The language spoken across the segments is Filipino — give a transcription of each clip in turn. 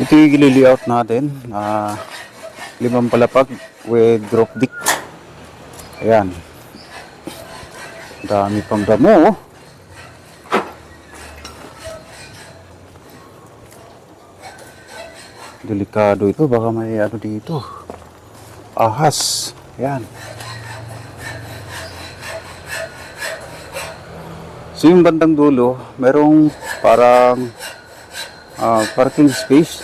Ito yung layout natin. Ah, limang palapag with drop deck. Ayan. Dami pang damo. oh. Delikado ito. Baka may ano dito. Ahas. Ayan. So yung bandang dulo, merong parang ah, parking space.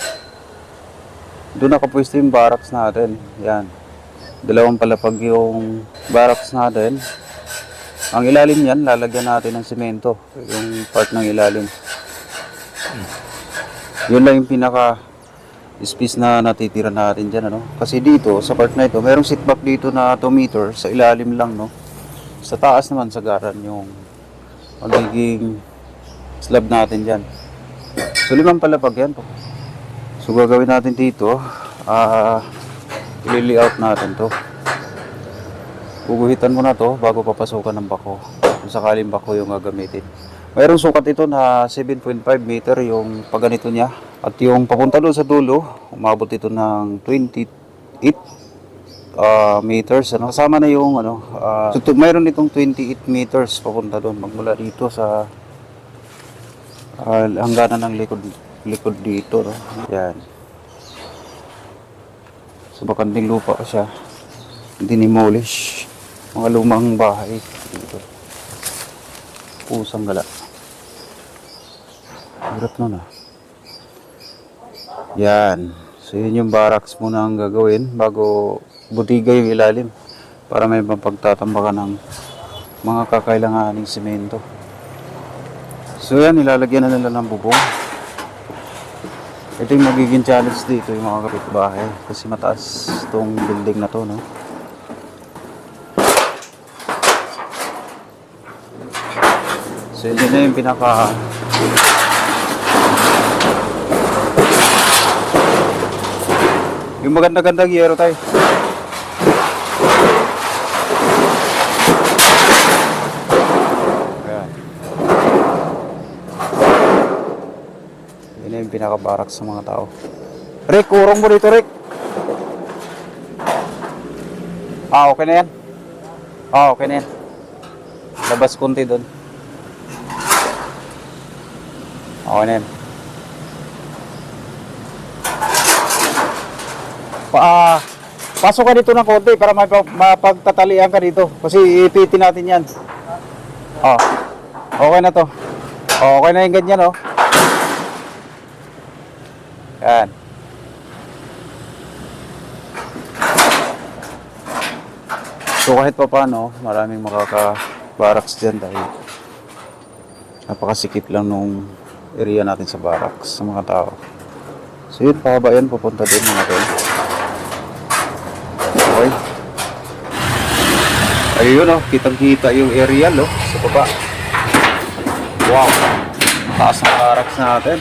Doon nakapwesto yung barracks natin. Yan. Dalawang palapag yung barracks natin. Ang ilalim yan, lalagyan natin ng semento. Yung part ng ilalim. Yun lang yung pinaka space na natitira natin dyan. Ano? Kasi dito, sa part na ito, merong seatback dito na 2 meter. Sa ilalim lang, no? Sa taas naman, sa garan yung magiging slab natin dyan. So, limang palapag yan po. So, gagawin natin dito, ah, i-layout natin to. Guguhitan mo na to bago papasukan ng bako. Kung sakaling bako yung gagamitin. Mayroong sukat ito na 7.5 meter yung pagganito niya. At yung papunta doon sa dulo, umabot ito ng 28 ah, meters. Ano, kasama na yung ano, ah, so, mayroon itong 28 meters papunta doon. Magmula dito sa ah, hangganan ng likod likod dito. No? Yan. So bakanding lupa pa siya. Dinimolish. Mga lumang bahay dito. Pusang gala. Hirap nun ah. Yan. So yun yung barracks muna ang gagawin bago butiga yung ilalim para may mapagtatambakan ng mga kakailanganing semento. So yan, nilalagyan na nila ng bubong. Ito yung magiging challenge dito yung mga kapitbahay kasi mataas tong building na to, no? So yun na yung pinaka yung maganda-gandang yero tayo. Ayan. Yun na yung pinaka-barak sa mga tao. Rick, urong mo dito, Rick. Ah, okay na yan. Ah, okay na yan. Labas konti doon. Okay na yan. Pa, ah, pasok ka dito ng konti para may mapagtatalian ka dito. Kasi ipitin natin yan. Oh, okay na to. Oh, okay na yung ganyan, oh. Yan. So kahit pa paano, maraming makaka-barracks dyan dahil napakasikip lang nung area natin sa barracks sa mga tao. So yun, pahaba yan, pupunta din mga tol. Okay. Ayun oh, kitang-kita yung aerial oh, sa baba. Wow, taas ng barracks natin.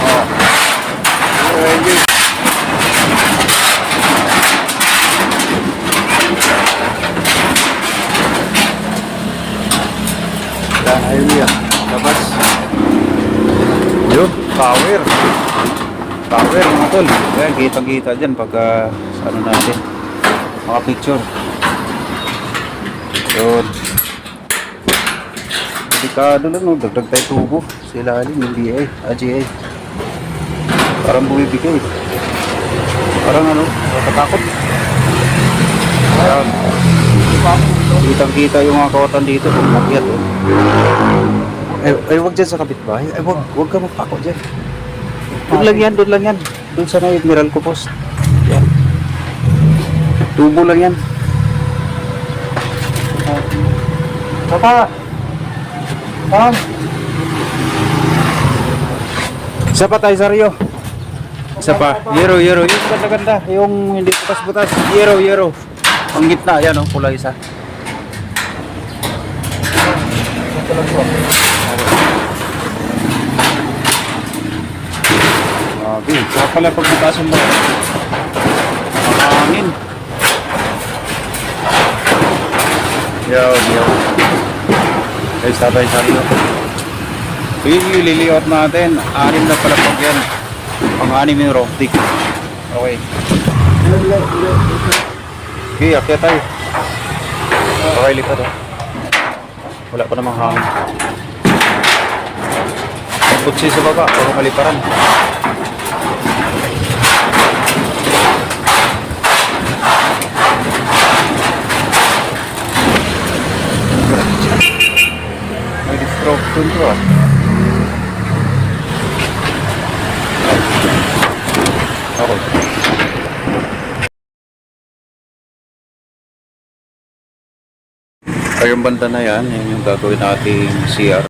Oh. Ayun. Yan, ayun yan. Labas. Yun, power. Power, mga tol. Yan, kitang-kita dyan pagka sa ano natin. Mga picture. Yun. Delikado lang, no? Dagdag tayo tubo. Sa ilalim, yung BA, AGA. Parang bumibigay. Parang ano, natatakot. Ayan. Kitang-kita yung mga kawatan dito kung makyat. Oh. Ay, ay, wag dyan sa kapitbahay. Ay, wag, wag ka magpako dyan. Doon lang yan, doon lang yan. Doon sa may Admiral ko post. Yan. Tubo lang yan. Papa! Pam! Isa pa tayo sa Rio. Isa pa. Yero, yero. Yung ganda-ganda. Yung hindi butas-butas. Yero, yero. Ang gitna, yan oh, pula isa. Grabe, saka pala pagbutasan mo. Makangin. Yo, yo. Guys, tatay sa rin. Yun yung liliot natin. Anim na pala pag yan. Pang-anim yung rock Okay. Okay, akyat tayo. Okay, lipat oh. Wala pa namang hangin. Ang butsi sa baba, puro kaliparan. May destruction to ah. Okay. Banda na yan, yan yung gagawin nating CR.